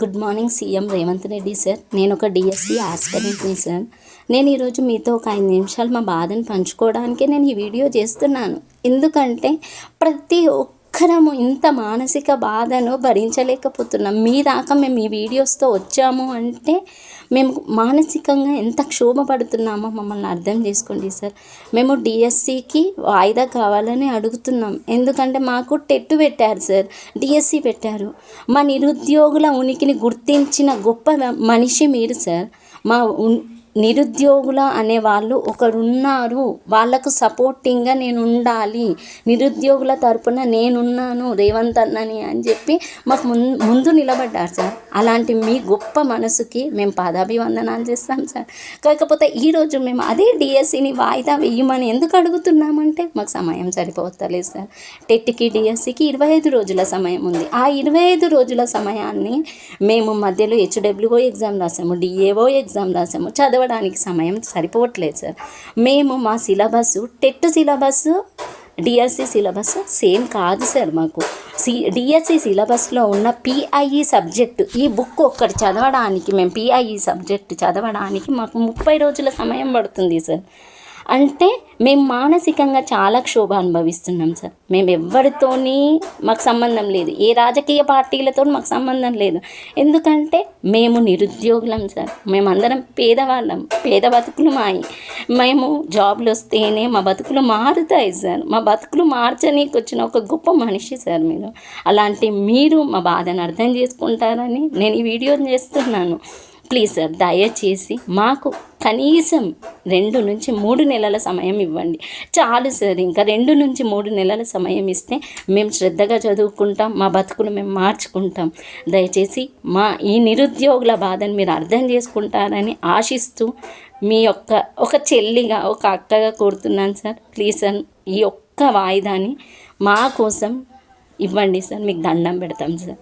Good morning CM Revanth Reddy sir. నేను ఒక DSC ఆస్పిరెంట్ని sir. నేను ఈరోజు మీతో ఒక ఐదు నిమిషాలు మా బాధను పంచుకోవడానికే నేను ఈ వీడియో చేస్తున్నాను. ఎందుకంటే ప్రతి ఒక్కరము ఇంత మానసిక బాధను భరించలేకపోతున్నాం. మీ దాకా మేము ఈ వీడియోస్తో వచ్చాము అంటే మేము మానసికంగా ఎంత క్షోభపడుతున్నామో మమ్మల్ని అర్థం చేసుకోండి సార్. మేము డిఎస్సికి వాయిదా కావాలని అడుగుతున్నాం. ఎందుకంటే మాకు టెట్టు పెట్టారు సార్. డిఎస్సి పెట్టారు. మా నిరుద్యోగుల ఉనికిని గుర్తించిన గొప్ప మనిషి మీరు సార్. మా నిరుద్యోగుల అనే వాళ్ళు ఒకరున్నారు. వాళ్ళకు సపోర్టింగ్గా నేను ఉండాలి నిరుద్యోగుల తరపున నేనున్నాను. రేవంత్ అన్నని అని చెప్పి మాకు ముందు ముందు నిలబడ్డారు సార్. అలాంటి మీ గొప్ప మనసుకి మేము పాదాభివందనాలు చేస్తాం సార్. కాకపోతే ఈరోజు మేము అదే డిఎస్సిని వాయిదా వేయమని ఎందుకు అడుగుతున్నామంటే మాకు సమయం సరిపోతలేదు సార్. టెట్కి డిఎస్సికి ఇరవై ఐదు రోజుల సమయం ఉంది. ఆ ఇరవై ఐదు రోజుల సమయాన్ని మేము మధ్యలో హెచ్డబ్ల్యూఓ ఎగ్జామ్ రాసాము డిఏఓ ఎగ్జామ్ రాసాము చదవడానికి సమయం సరిపోవట్లేదు సార్. మేము మా syllabus TET syllabus DSC syllabus same కాదు సార్ మాకు. సి డిఎస్సి సిలబస్లో ఉన్న పిఐఈ సబ్జెక్టు ఈ బుక్ ఒక్కటి చదవడానికి మేము పిఐఈ సబ్జెక్టు చదవడానికి మాకు ముప్పై రోజుల సమయం పడుతుంది సార్. అంటే మేము మానసికంగా చాలా క్షోభ అనుభవిస్తున్నాం సార్. మేము ఎవరితోని మాకు సంబంధం లేదు. ఏ రాజకీయ పార్టీలతో మాకు సంబంధం లేదు. ఎందుకంటే మేము నిరుద్యోగులం సార్. మేమందరం పేదవాళ్ళం. పేద బతుకులు మాయి. మేము జాబ్లు వస్తేనే మా బతుకులు మారుతాయి సార్. మా బతుకులు మార్చనీకి వచ్చిన ఒక గొప్ప మనిషి సార్ మీరు. అలాంటి మీరు మా బాధను అర్థం చేసుకుంటారని నేను ఈ వీడియో చేస్తున్నాను. ప్లీజ్ సార్ దయచేసి మాకు కనీసం రెండు నుంచి మూడు నెలల సమయం ఇవ్వండి. చాలు సార్ ఇంకా రెండు నుంచి మూడు నెలల సమయం ఇస్తే మేము శ్రద్ధగా చదువుకుంటాం మా బతుకులు మేము మార్చుకుంటాం. దయచేసి మా ఈ నిరుద్యోగుల బాధను మీరు అర్థం చేసుకుంటారని ఆశిస్తూ మీ యొక్క ఒక చెల్లిగా ఒక అక్కగా కోరుతున్నాను సార్ ప్లీజ్ సార్ ఈ ఒక్క వాయిదాని మా కోసం ఇవ్వండి సార్ మీకు దండం పెడతాం సార్